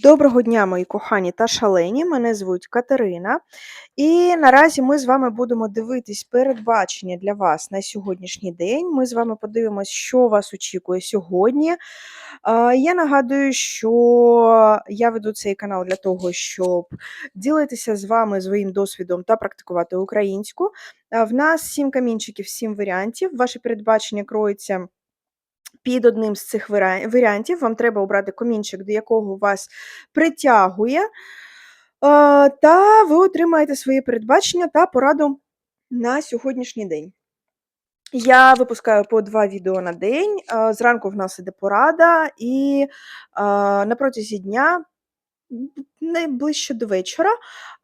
Доброго дня, мої кохані та шалені. Мене звуть Катерина. І наразі ми з вами будемо дивитись передбачення для вас на сьогоднішній день. Ми з вами подивимось, що вас очікує сьогодні. Я нагадую, що я веду цей канал для того, щоб ділитися з вами своїм досвідом та практикувати українську. В нас сім камінчиків, сім варіантів. Ваші передбачення кроються. Під одним з цих варіантів вам треба обрати комінчик, до якого вас притягує, та ви отримаєте свої передбачення та пораду на сьогоднішній день. Я випускаю по два відео на день. Зранку в нас іде порада, і на протязі дня, найближче до вечора,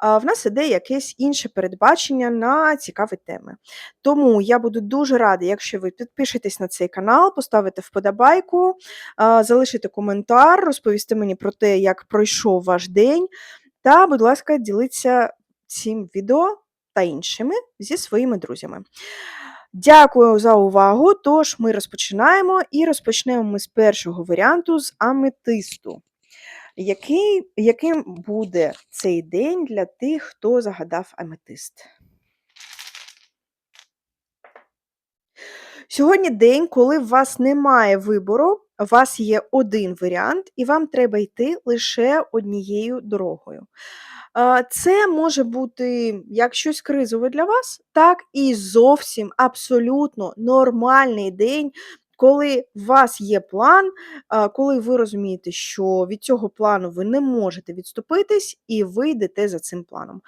в нас іде якесь інше передбачення на цікаві теми. Тому я буду дуже рада, якщо ви підпишетесь на цей канал, поставите вподобайку, залишите коментар, розповісти мені про те, як пройшов ваш день. Та, будь ласка, діліться цим відео та іншими зі своїми друзями. Дякую за увагу. Тож ми розпочинаємо і розпочнемо ми з першого варіанту з аметисту. Який, яким буде цей день для тих, хто загадав аметист? Сьогодні день, коли у вас немає вибору, у вас є один варіант, і вам треба йти лише однією дорогою. Це може бути як щось кризове для вас, так і зовсім абсолютно нормальний день, коли у вас є план, коли ви розумієте, що від цього плану ви не можете відступитись, і ви йдете за цим планом.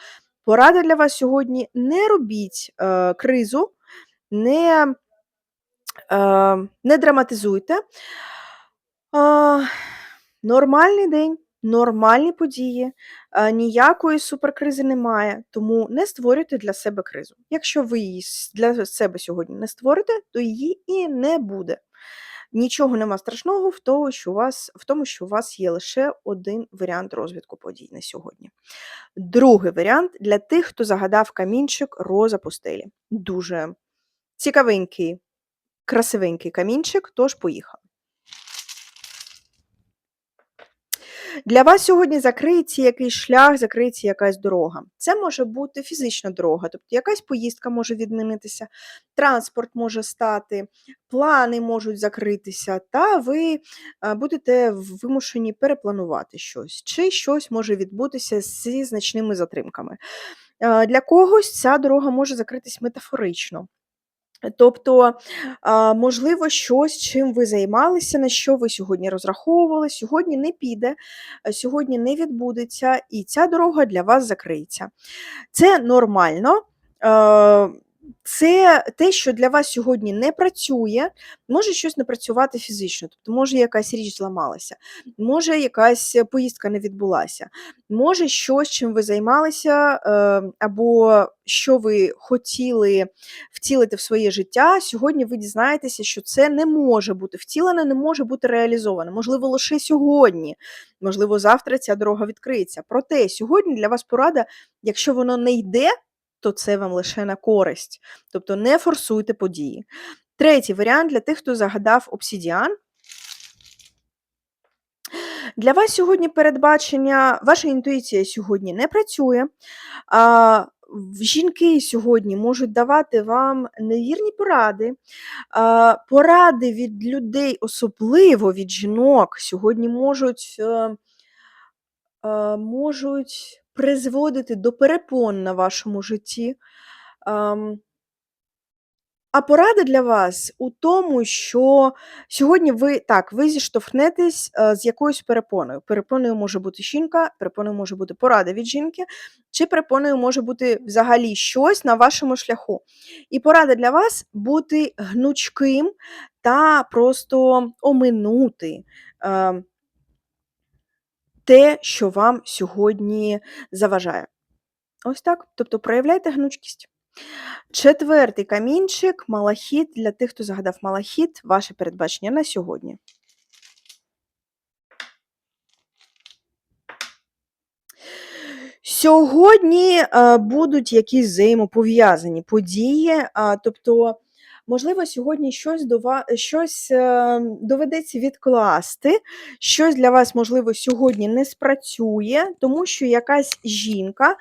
Порада для вас сьогодні: не робіть е, кризу, не Е, не драматизуйте. Е, Нормальний день, нормальні події, ніякої суперкризи немає, тому не створюйте для себе кризу. Якщо ви її для себе сьогодні не створите, то її і не буде. Нічого нема страшного в тому, що у вас, в тому, що у вас є лише один варіант розвитку подій на сьогодні. Другий варіант для тих, хто загадав камінчик роза пустелі. Дуже цікавенький красивенький камінчик, тож поїхали. Для вас сьогодні закриється якийсь шлях, закриється якась дорога. Це може бути фізична дорога, тобто якась поїздка може відмінитися, транспорт може стати, плани можуть закритися, та ви будете вимушені перепланувати щось, чи щось може відбутися зі значними затримками. Для когось ця дорога може закритись метафорично. Тобто, можливо, щось, чим ви займалися, на що ви сьогодні розраховували, сьогодні не піде, е, сьогодні не відбудеться, і ця дорога для вас закриється. Це нормально. Це те, що для вас сьогодні не працює, може щось не працювати фізично, тобто може якась річ зламалася, може якась поїздка не відбулася, може щось, чим ви займалися, е, або що ви хотіли втілити в своє життя, сьогодні ви дізнаєтеся, що це не може бути втілене, не може бути реалізоване. Можливо, лише сьогодні, можливо, завтра ця дорога відкриється. Проте сьогодні для вас порада, якщо воно не йде, то це вам лише на користь. Тобто не форсуйте події. Третій варіант для тих, хто загадав обсідіан. Для вас сьогодні передбачення, ваша інтуїція сьогодні не працює. А, Жінки сьогодні можуть давати вам невірні поради, а, поради від людей, особливо від жінок, сьогодні можуть, е, е, можуть призводити до перепон на вашому житті. А порада для вас у тому, що сьогодні ви так, ви зіштовхнетесь е, з якоюсь перепоною. Перепоною може бути жінка, перепоною може бути порада від жінки, чи перепоною може бути взагалі щось на вашому шляху. І порада для вас бути гнучким та просто оминути е, те, що вам сьогодні заважає. Ось так. Тобто проявляйте гнучкість. Четвертий камінчик малахіт для тих, хто загадав малахіт, ваше передбачення на сьогодні. Сьогодні е, будуть якісь взаємопов'язані події, а, тобто, Можливо, сьогодні щось до ва щось, е, доведеться відкласти, щось для вас, можливо, сьогодні не спрацює, тому що якась жінка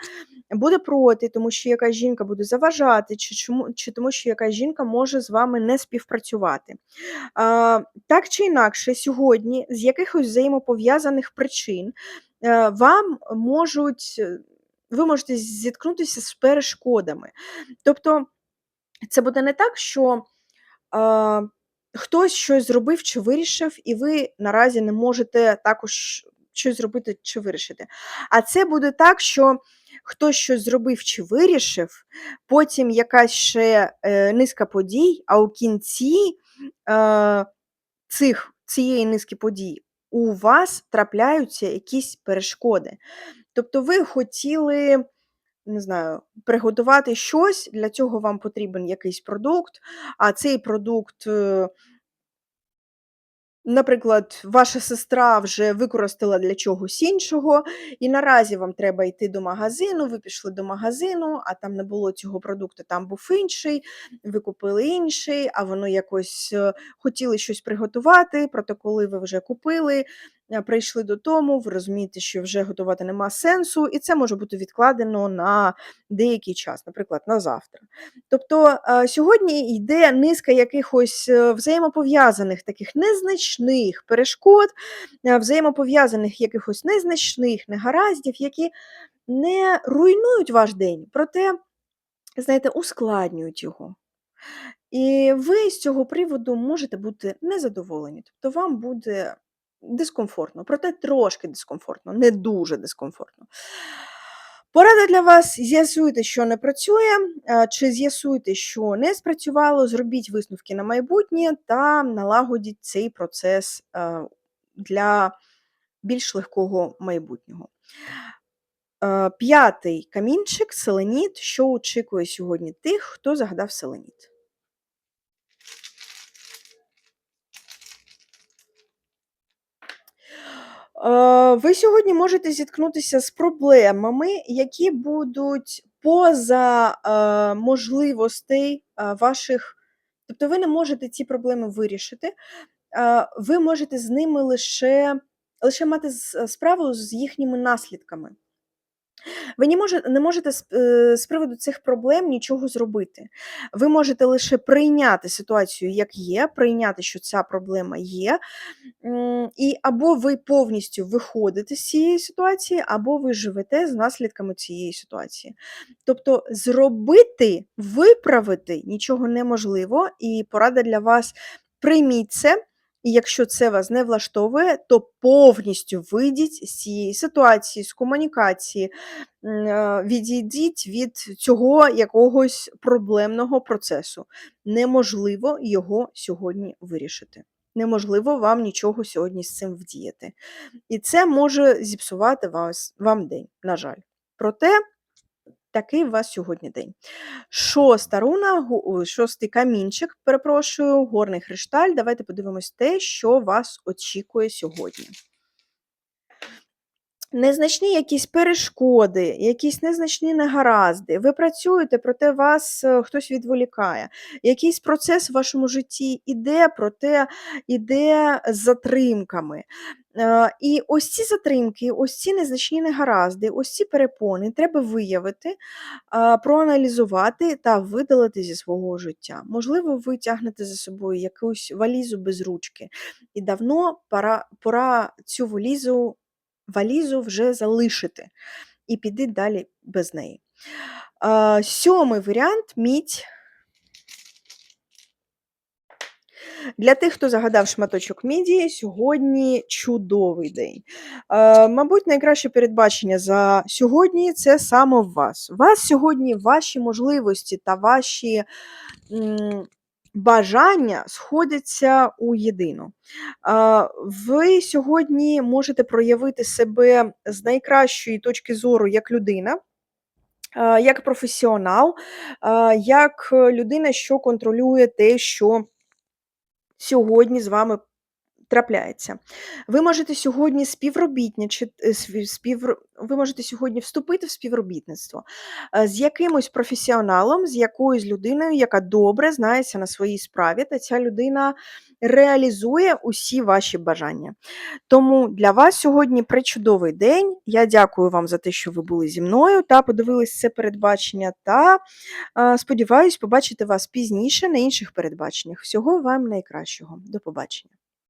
буде проти, тому що якась жінка буде заважати, чи чому чи тому що якась жінка може з вами не співпрацювати. А, Так чи інакше, сьогодні з якихось взаємопов'язаних причин, е, вам можуть ви можете зіткнутися з перешкодами. Тобто це буде не так, що а, хтось щось зробив чи вирішив, і ви наразі не можете також щось зробити чи вирішити. А це буде так, що хтось щось зробив чи вирішив, потім якась ще е, низка подій, а у кінці е, цих, цієї низки подій у вас трапляються якісь перешкоди. Тобто ви хотіли не знаю, приготувати щось, для цього вам потрібен якийсь продукт, а цей продукт е, Наприклад, ваша сестра вже використала для чогось іншого, і наразі вам треба йти до магазину, ви пішли до магазину, а там не було цього продукту, там був інший, ви купили інший, а воно якось е, хотіли щось приготувати, проте коли ви вже купили, прийшли додому, ви розумієте, що вже готувати нема сенсу, і це може бути відкладено на деякий час, наприклад, на завтра. Тобто е, сьогодні йде низка якихось взаємопов'язаних таких незначних перешкод, е, взаємопов'язаних якихось незначних негараздів, які не руйнують ваш день, проте, знаєте, ускладнюють його. І ви з цього приводу можете бути незадоволені. Тобто вам буде дискомфортно, проте трошки дискомфортно, не дуже дискомфортно. Порада для вас: з'ясуйте, що не працює, чи з'ясуйте, що не спрацювало, зробіть висновки на майбутнє та налагодіть цей процес для більш легкого майбутнього. П'ятий камінчик селеніт, що очікує сьогодні тих, хто загадав селеніт. Ви сьогодні можете зіткнутися з проблемами, які будуть поза е, можливостей е, ваших, тобто ви не можете ці проблеми вирішити, ви можете з ними лише, лише мати справу з їхніми наслідками. Ви не можете не можете е, з приводу цих проблем нічого зробити. Ви можете лише прийняти ситуацію, як є, прийняти, що ця проблема є, і або ви повністю виходите з цієї ситуації, або ви живете з наслідками цієї ситуації. Тобто зробити, виправити нічого неможливо, і порада для вас прийміть це. І якщо це вас не влаштовує, то повністю вийдіть з цієї ситуації, з комунікації, відійдіть від цього якогось проблемного процесу. Неможливо його сьогодні вирішити. Неможливо вам нічого сьогодні з цим вдіяти. І це може зіпсувати вас, вам день, на жаль. Проте Такий у вас сьогодні день. Шоста руна, шостий камінчик, перепрошую, горний хришталь. Давайте подивимось те, що вас очікує сьогодні. Незначні якісь перешкоди, якісь незначні негаразди. Ви працюєте, проте вас е, хтось відволікає. Якийсь процес в вашому житті іде, проте іде з затримками. Е, і ось ці затримки, ось ці незначні негаразди, ось ці перепони треба виявити, проаналізувати та видалити зі свого життя. Можливо, ви тягнете за собою якусь валізу без ручки, і давно пора, пора цю валізу, валізу вже залишити і піди далі без неї. Сьомий варіант мідь. Для тих, хто загадав шматочок міді, сьогодні чудовий день. Е, Мабуть, найкраще передбачення за сьогодні це саме в вас. У вас сьогодні ваші можливості та ваші м, бажання сходяться у єдину. Ви сьогодні можете проявити себе з найкращої точки зору як людина. Як професіонал, як людина, що контролює те, що сьогодні з вами трапляється. Ви можете сьогодні співробітничати, е, спів... ви можете сьогодні вступити в співробітництво е, з якимось професіоналом, з якоюсь людиною, яка добре знається на своїй справі, та ця людина реалізує усі ваші бажання. Тому для вас сьогодні причудовий день. Я дякую вам за те, що ви були зі мною та подивились це передбачення. Та е, сподіваюсь побачити вас пізніше на інших передбаченнях. Всього вам найкращого. До побачення.